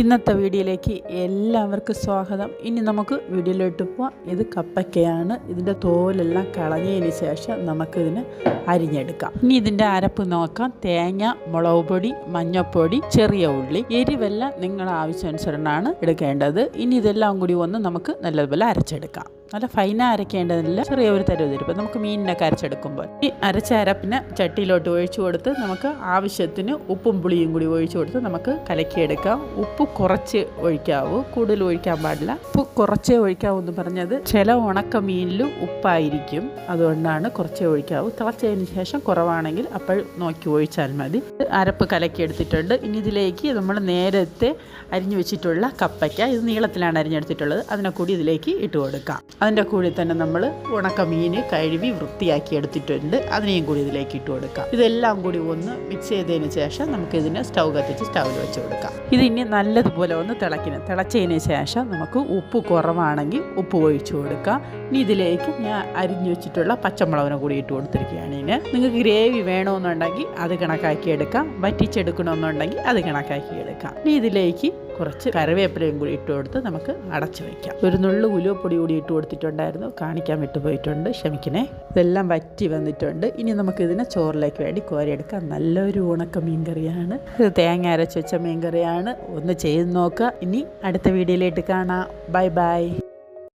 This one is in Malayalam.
ഇന്നത്തെ വീഡിയോയിലേക്ക് എല്ലാവർക്കും സ്വാഗതം. ഇനി നമുക്ക് വീഡിയോയിലോട്ട് പോവാം. ഇത് കപ്പയ്ക്കയാണ്. ഇതിന്റെ തോലെല്ലാം കളഞ്ഞതിന് ശേഷം നമുക്കിതിന് അരിഞ്ഞെടുക്കാം. ഇനി ഇതിന്റെ അരപ്പ് നോക്കാം. തേങ്ങ മുളക് പൊടി മഞ്ഞൾപ്പൊടി ചെറിയ ഉള്ളി എരിവെല്ലാം നിങ്ങളുടെ ആവശ്യാനുസരണമാണ് എടുക്കേണ്ടത്. ഇനി ഇതെല്ലാം കൂടി ഒന്ന് നമുക്ക് നല്ലതുപോലെ അരച്ചെടുക്കാം. നല്ല ഫൈന അരക്കേണ്ടതില്ല ചെറിയ ഒരു തരുവതിരിപ്പ് നമുക്ക് മീനിനൊക്കെ അരച്ചെടുക്കുമ്പോൾ ഈ അരച്ച അരപ്പിന് ചട്ടിയിലോട്ട് ഒഴിച്ചു കൊടുത്ത് നമുക്ക് ആവശ്യത്തിന് ഉപ്പും പുളിയും കൂടി ഒഴിച്ചു കൊടുത്ത് നമുക്ക് കലക്കിയെടുക്കാം. ഉപ്പ് കുറച്ച് ഒഴിക്കാവൂ. കൂടുതൽ ഒഴിക്കാൻ പാടില്ല. ഉപ്പ് കുറച്ചേ ഒഴിക്കാവൂ എന്ന് പറഞ്ഞത് ചില ഉണക്ക മീനിൽ ഉപ്പായിരിക്കും. അതുകൊണ്ടാണ് കുറച്ചേ ഒഴിക്കാവൂ. തിളച്ചതിന് ശേഷം കുറവാണെങ്കിൽ അപ്പോൾ നോക്കി ഒഴിച്ചാൽ മതി. അരപ്പ് കലക്കിയെടുത്തിട്ടുണ്ട്. ഇനി ഇതിലേക്ക് നമ്മൾ നേരത്തെ അരിഞ്ഞു വെച്ചിട്ടുള്ള കപ്പയ്ക്ക. ഇത് നീളത്തിലാണ് അരിഞ്ഞെടുത്തിട്ടുള്ളത്. അതിനെ കൂടി ഇതിലേക്ക് ഇട്ട് കൊടുക്കാം. അതിന്റെ കൂടി തന്നെ നമ്മൾ ഉണക്ക മീന് കഴുകി വൃത്തിയാക്കി എടുത്തിട്ടുണ്ട്. അതിനെയും കൂടി ഇതിലേക്ക് ഇട്ട് കൊടുക്കാം. ഇതെല്ലാം കൂടി ഒന്ന് മിക്സ് ചെയ്തതിന് ശേഷം നമുക്ക് ഇതിനെ സ്റ്റൗ കത്തിച്ച് സ്റ്റൗവിൽ വെച്ച് കൊടുക്കാം. ഇത് ഇനി നല്ലതുപോലെ ഒന്ന് തിളയ്ക്കണം. തിളച്ചതിന് ശേഷം നമുക്ക് ഉപ്പ് കുറവാണെങ്കിൽ ഉപ്പ് ഒഴിച്ചു കൊടുക്കാം. ഇനി ഇതിലേക്ക് ഞാൻ അരിഞ്ഞു വെച്ചിട്ടുള്ള പച്ചമുളകിനെ കൂടി ഇട്ട് കൊടുത്തിരിക്കുകയാണ് ഇതിന്. നിങ്ങൾക്ക് ഗ്രേവി വേണമെന്നുണ്ടെങ്കിൽ അത് കണക്കാക്കി എടുക്കാം. വറ്റിച്ചെടുക്കണമെന്നുണ്ടെങ്കിൽ അത് കണക്കാക്കി എടുക്കാം. ഇനി ഇതിലേക്ക് കുറച്ച് കറിവേപ്പിലയും കൂടി ഇട്ട് കൊടുത്ത് നമുക്ക് അടച്ചു വയ്ക്കാം. ഒരു നുള്ളു ഉലുവപ്പൊടി കൂടി ഇട്ട് കൊടുത്തിട്ടുണ്ടായിരുന്നു. കാണിക്കാൻ വിട്ടുപോയിട്ടുണ്ട് ക്ഷമിക്കണേ. ഇതെല്ലാം വറ്റി വന്നിട്ടുണ്ട്. ഇനി നമുക്ക് ഇതിനെ ചോറിലേക്ക് വേണ്ടി കോരിയെടുക്കാം. നല്ലൊരു ഉണക്ക മീൻകറിയാണ്. ഇത് തേങ്ങ അരച്ച് വെച്ച മീൻകറിയാണ്. ഒന്ന് ചെയ്ത് നോക്കുക. ഇനി അടുത്ത വീഡിയോയിലേക്ക് കാണാം. Bye bye.